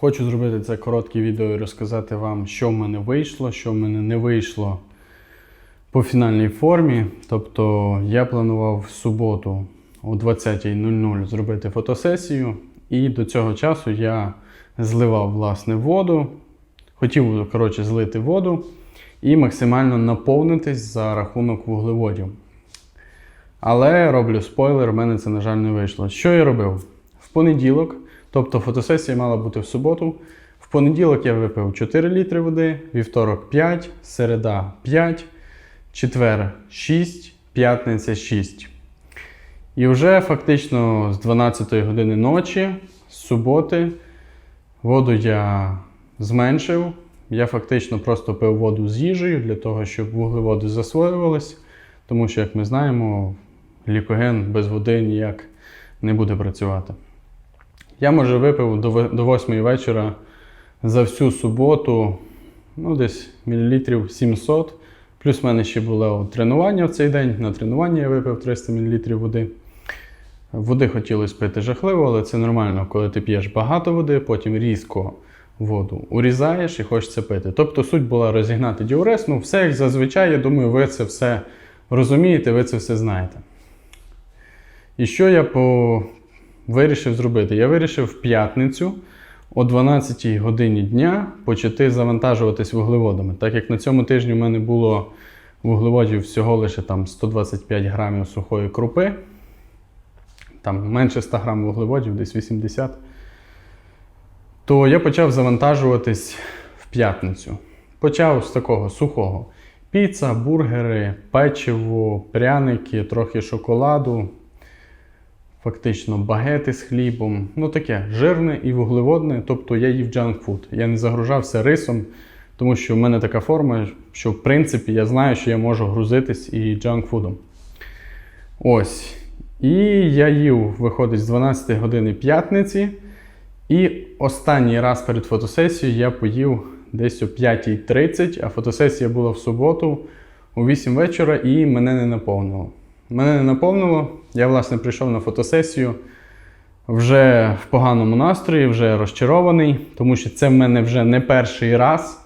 Хочу зробити це коротке відео і розказати вам, що в мене вийшло, що в мене не вийшло по фінальній формі. Тобто я планував в суботу о 20.00 зробити фотосесію, і до цього часу я зливав власне воду. Хотів, коротше, злити воду і максимально наповнитись за рахунок вуглеводів. Але роблю спойлер, в мене це, на жаль, не вийшло. Що я робив? В понеділок, тобто фотосесія мала бути в суботу. В понеділок я випив 4 літри води, вівторок 5, середа 5, четвер 6, п'ятниця 6. І вже фактично з 12 години ночі, з суботи, воду я зменшив. Я фактично просто пив воду з їжею для того, щоб вуглеводи засвоювались. Тому що, як ми знаємо, глікоген без води ніяк не буде працювати. Я, може, випив до ви- до 8 вечора за всю суботу, ну, десь мілілітрів 700. Плюс в мене ще було тренування в цей день. На тренуванні я випив 300 мл води. Води хотілося пити жахливо, але це нормально, коли ти п'єш багато води, потім різко воду урізаєш і хочеться пити. Тобто суть була розігнати діурез. Ну, все як зазвичай, я думаю, ви це все розумієте, ви це все знаєте. І що я по... вирішив зробити? Я вирішив в п'ятницю о 12 годині дня почати завантажуватись вуглеводами. Так як на цьому тижні в мене було вуглеводів всього лише там 125 грамів сухої крупи, там менше 100 грам вуглеводів, десь 80, то я почав завантажуватись в п'ятницю. Почав з такого сухого. Піца, бургери, печиво, пряники, трохи шоколаду, фактично багети з хлібом. Ну таке жирне і вуглеводне, тобто я їв джанк-фуд. Я не загружався рисом, тому що в мене така форма, що в принципі я знаю, що я можу грузитись і джанк-фудом. Ось. І я їв, виходить, з 12 години п'ятниці. І останній раз перед фотосесією я поїв десь о 5.30, а фотосесія була в суботу о 8 вечора і мене не наповнило. Мене не наповнило. Я, власне, прийшов на фотосесію вже в поганому настрої, вже розчарований, тому що це в мене вже не перший раз.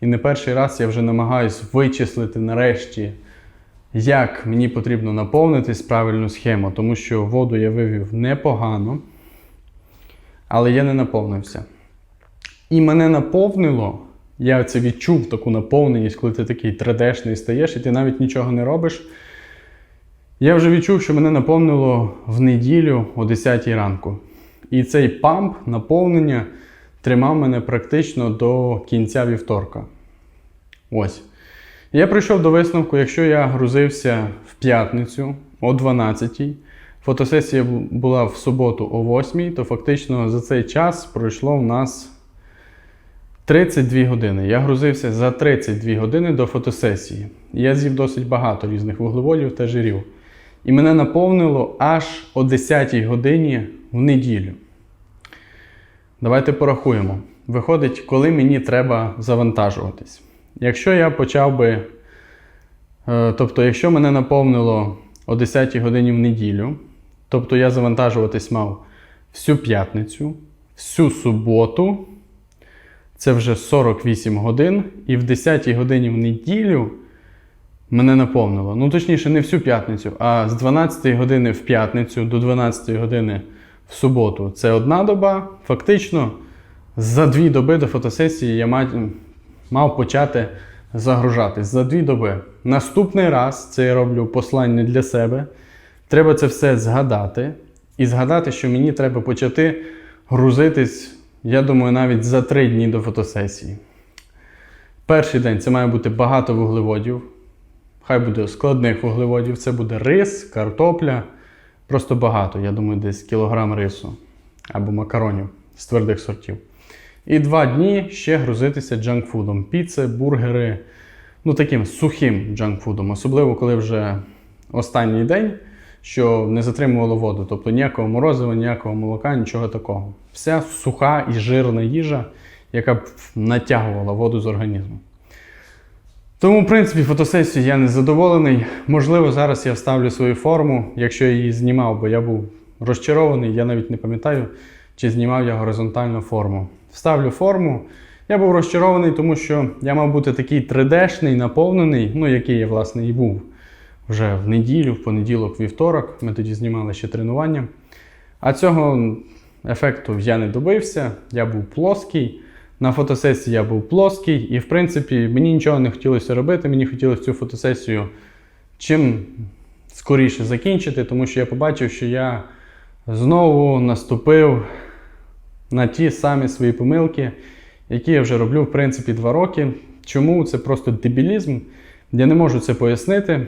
І не перший раз я вже намагаюсь вичислити нарешті, як мені потрібно наповнитись правильну схему, тому що воду я вивів непогано, але я не наповнився. І мене наповнило, я це відчув таку наповненість, коли ти такий 3D-шний стаєш, і ти навіть нічого не робиш. Я вже відчув, що мене наповнило в неділю о 10 ранку. І цей памп наповнення тримав мене практично до кінця вівторка. Ось. Я прийшов до висновку, якщо я грузився в п'ятницю о 12 фотосесія була в суботу о 8 то фактично за цей час пройшло в нас 32 години. Я грузився за 32 години до фотосесії. Я з'їв досить багато різних вуглеводів та жирів. І мене наповнило аж о 10 годині в неділю. Давайте порахуємо. Виходить, коли мені треба завантажуватись. Якщо я почав би. е, Тобто, якщо мене наповнило о 10 годині в неділю, тобто я завантажуватись мав всю п'ятницю, всю суботу, це вже 48 годин, і в 10 годині в неділю мене наповнило. Ну, точніше, не всю п'ятницю, а з 12 години в п'ятницю до 12 години в суботу це одна доба. Фактично, за дві доби до фотосесії я мав, мав почати загружатись. За дві доби. Наступний раз це я роблю послання для себе. Треба це все згадати. І згадати, що мені треба почати грузитись, я думаю, навіть за три дні до фотосесії. Перший день це має бути багато вуглеводів. Хай буде складних вуглеводів. Це буде рис, картопля. Просто багато. Я думаю, десь кілограм рису або макаронів з твердих сортів. І два дні ще грузитися джанкфудом. Піци, бургери, ну таким сухим джанкфудом. Особливо, коли вже останній день, що не затримувало воду. Тобто ніякого морозива, ніякого молока, нічого такого. Вся суха і жирна їжа, яка б натягувала воду з організму. Тому, в принципі, фотосесію я не задоволений. Можливо, зараз я вставлю свою форму, якщо я її знімав, бо я був розчарований, я навіть не пам'ятаю, чи знімав я горизонтальну форму. вставлю форму. Я був розчарований, тому що я мав бути такий 3D-шний, наповнений, ну який я, власне, і був вже в неділю, в понеділок, вівторок. Ми тоді знімали ще тренування. А цього ефекту я не добився. Я був плоский. На фотосесії я був плоский, і в принципі мені нічого не хотілося робити. Мені хотілося цю фотосесію чим скоріше закінчити, тому що я побачив, що я знову наступив на ті самі свої помилки, які я вже роблю в принципі два роки. Чому це просто дебілізм? Я не можу це пояснити.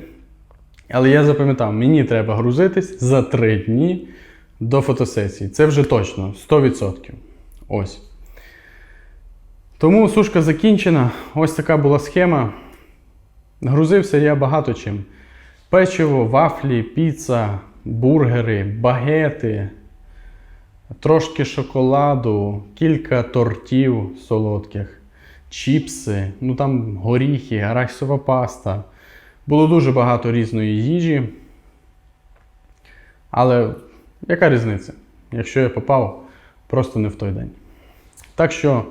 Але я запам'ятав, мені треба грузитись за три дні до фотосесії. Це вже точно 100%. Ось. Тому сушка закінчена. Ось така була схема. Грузився я багато чим. Печиво, вафлі, піца, бургери, багети, трошки шоколаду, кілька тортів солодких, чіпси, ну там горіхи, арахісова паста. Було дуже багато різної їжі. Але яка різниця, якщо я попав просто не в той день? Так що.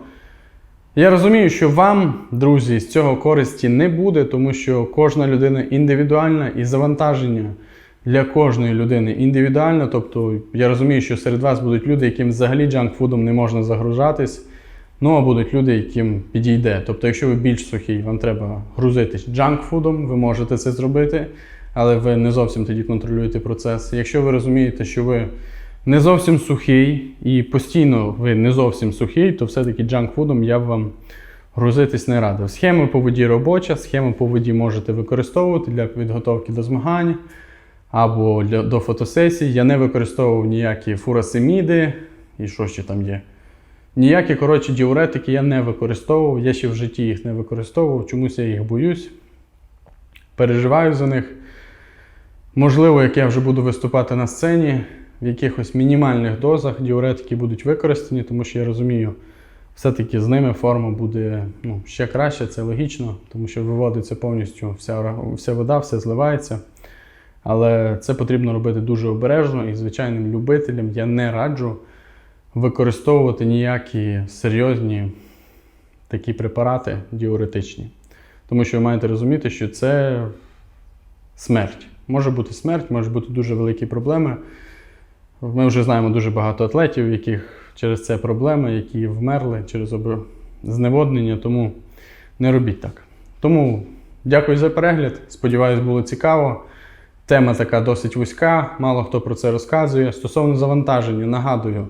Я розумію, що вам, друзі, з цього користі не буде, тому що кожна людина індивідуальна і завантаження для кожної людини індивідуально. Тобто я розумію, що серед вас будуть люди, яким взагалі джанкфудом не можна загружатись. Ну а будуть люди, яким підійде. Тобто, якщо ви більш сухий, вам треба грузитись джанкфудом, ви можете це зробити, але ви не зовсім тоді контролюєте процес. Якщо ви розумієте, що ви не зовсім сухий і постійно ви не зовсім сухий, то все-таки джанкфудом я б вам грузитись не радив. Схема по воді робоча, схему по воді можете використовувати для підготовки до змагань або для, до фотосесій. Я не використовував ніякі фурасеміди і що ще там є. Ніякі, коротше, діуретики я не використовував. Я ще в житті їх не використовував, чомусь я їх боюсь. Переживаю за них. Можливо, як я вже буду виступати на сцені, в якихось мінімальних дозах діуретики будуть використані, тому що я розумію, все-таки з ними форма буде ну, ще краще, це логічно, тому що виводиться повністю вся, вся вода, все зливається. Але це потрібно робити дуже обережно і звичайним любителям я не раджу використовувати ніякі серйозні такі препарати діуретичні. Тому що ви маєте розуміти, що це смерть. Може бути смерть, може бути дуже великі проблеми. Ми вже знаємо дуже багато атлетів, яких через це проблеми, які вмерли через зневоднення, тому не робіть так. Тому дякую за перегляд. Сподіваюсь, було цікаво. Тема така досить вузька, мало хто про це розказує. Стосовно завантаження, нагадую,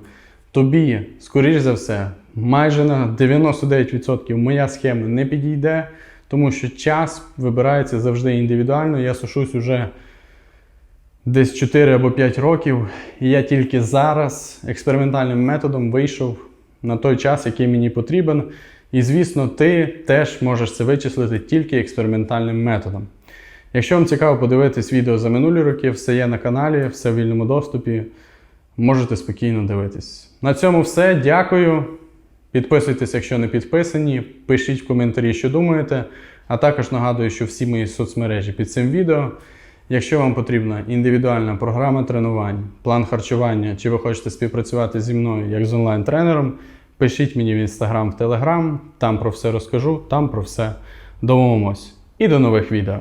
тобі, скоріш за все, майже на 99% моя схема не підійде, тому що час вибирається завжди індивідуально. Я сушусь уже десь 4 або 5 років, і я тільки зараз експериментальним методом вийшов на той час, який мені потрібен. І, звісно, ти теж можеш це вичислити тільки експериментальним методом. Якщо вам цікаво подивитись відео за минулі роки, все є на каналі, все в вільному доступі. Можете спокійно дивитись. На цьому все. Дякую. Підписуйтесь, якщо не підписані. Пишіть в коментарі, що думаєте. А також нагадую, що всі мої соцмережі під цим відео. Якщо вам потрібна індивідуальна програма тренувань, план харчування, чи ви хочете співпрацювати зі мною як з онлайн-тренером, пишіть мені в інстаграм, в телеграм, там про все розкажу, там про все домовимось. І до нових відео.